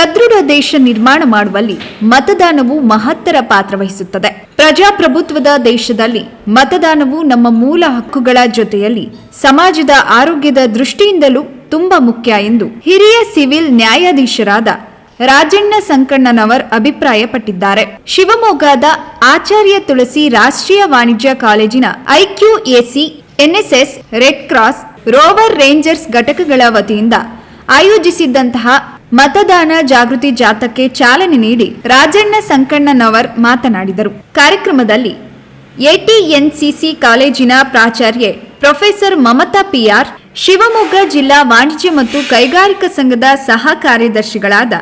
ಸದೃಢ ದೇಶ ನಿರ್ಮಾಣ ಮಾಡುವಲ್ಲಿ ಮತದಾನವು ಮಹತ್ತರ ಪಾತ್ರ ವಹಿಸುತ್ತದೆ. ಪ್ರಜಾಪ್ರಭುತ್ವದ ದೇಶದಲ್ಲಿ ಮತದಾನವು ನಮ್ಮ ಮೂಲ ಹಕ್ಕುಗಳ ಜೊತೆಯಲ್ಲಿ ಸಮಾಜದ ಆರೋಗ್ಯದ ದೃಷ್ಟಿಯಿಂದಲೂ ತುಂಬಾ ಮುಖ್ಯ ಎಂದು ಹಿರಿಯ ಸಿವಿಲ್ ನ್ಯಾಯಾಧೀಶರಾದ ರಾಜಣ್ಣ ಸಂಕಣ್ಣನವರ್ ಅಭಿಪ್ರಾಯಪಟ್ಟಿದ್ದಾರೆ. ಶಿವಮೊಗ್ಗದ ಆಚಾರ್ಯ ತುಳಸಿ ರಾಷ್ಟ್ರೀಯ ವಾಣಿಜ್ಯ ಕಾಲೇಜಿನ IQAC, NSS, red cross, rover rangers ಘಟಕಗಳ ವತಿಯಿಂದ ಆಯೋಜಿಸಿದ್ದಂತಹ ಮತದಾನ ಜಾಗೃತಿ ಜಾಥಾಕ್ಕೆ ಚಾಲನೆ ನೀಡಿ ರಾಜಣ್ಣ ಸಂಕಣ್ಣನವರ್ ಮಾತನಾಡಿದರು. ಕಾರ್ಯಕ್ರಮದಲ್ಲಿ ಎಟಿಎನ್ಸಿಸಿ ಕಾಲೇಜಿನ ಪ್ರಾಚಾರ್ಯೆ ಪ್ರೊಫೆಸರ್ ಮಮತಾ ಪಿಆರ್, ಶಿವಮೊಗ್ಗ ಜಿಲ್ಲಾ ವಾಣಿಜ್ಯ ಮತ್ತು ಕೈಗಾರಿಕಾ ಸಂಘದ ಸಹ ಕಾರ್ಯದರ್ಶಿಗಳಾದ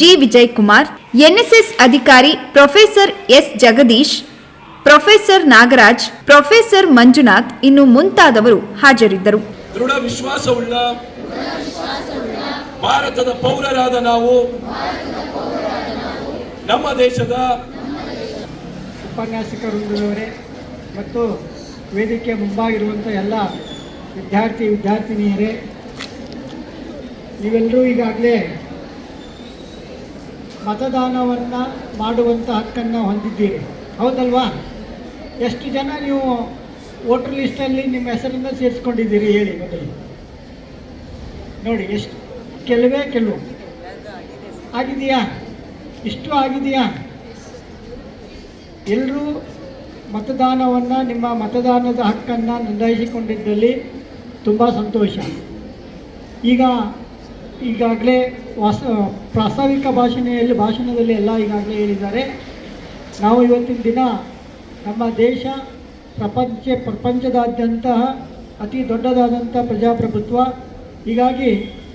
ಜಿ. ವಿಜಯ್ ಕುಮಾರ್ ಎನ್ಎಸ್ಎಸ್ ಅಧಿಕಾರಿ professor S. Jagadish, professor Nagaraj, professor Manjunath ಇನ್ನು ಮುಂತಾದವರು ಹಾಜರಿದ್ದರು. ದೃಢ ವಿಶ್ವಾಸವುಳ್ಳ ಭಾರತದ ಪೌರರಾದ ನಾವು. ನಮ್ಮ ದೇಶದ ಉಪನ್ಯಾಸಕರುಗಳವರೇ ಮತ್ತು ವೇದಿಕೆ ಮುಂಭಾಗಿರುವಂಥ ಎಲ್ಲ ವಿದ್ಯಾರ್ಥಿ, ವಿದ್ಯಾರ್ಥಿನಿಯರೇ, ನೀವೆಲ್ಲರೂ ಈಗಾಗಲೇ ಮತದಾನವನ್ನು ಮಾಡುವಂಥ ಹಕ್ಕನ್ನು ಹೊಂದಿದ್ದೀರಿ. ಹೌದಲ್ವಾ? ಎಷ್ಟು ಜನ ನೀವು ವೋಟರ್ ಲಿಸ್ಟಲ್ಲಿ ನಿಮ್ಮ ಹೆಸರನ್ನು ಸೇರಿಸ್ಕೊಂಡಿದ್ದೀರಿ ಹೇಳಿ ಮೊದಲು. ನೋಡಿ, ಎಷ್ಟು ಕೆಲವೇ ಕೆಲವು. ಆಗಿದೆಯಾ? ಇಷ್ಟು ಆಗಿದೆಯಾ? ಎಲ್ಲರೂ ಮತದಾನವನ್ನು, ನಿಮ್ಮ ಮತದಾನದ ಹಕ್ಕನ್ನು ನೋಂದಾಯಿಸಿಕೊಂಡಿದ್ದಲ್ಲಿ ತುಂಬ ಸಂತೋಷ. ಈಗ, ಈಗಾಗಲೇ ವಾಸ, ಪ್ರಾಸ್ತಾವಿಕ ಭಾಷಣೆಯಲ್ಲಿ, ಭಾಷಣದಲ್ಲಿ ಎಲ್ಲ ಈಗಾಗಲೇ ಹೇಳಿದ್ದಾರೆ. ನಾವು ಇವತ್ತಿನ ದಿನ ನಮ್ಮ ದೇಶ ಪ್ರಪಂಚ, ಪ್ರಪಂಚದಾದ್ಯಂತ ಅತಿ ದೊಡ್ಡದಾದಂಥ ಪ್ರಜಾಪ್ರಭುತ್ವ. ಹೀಗಾಗಿ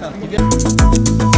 Gidelim.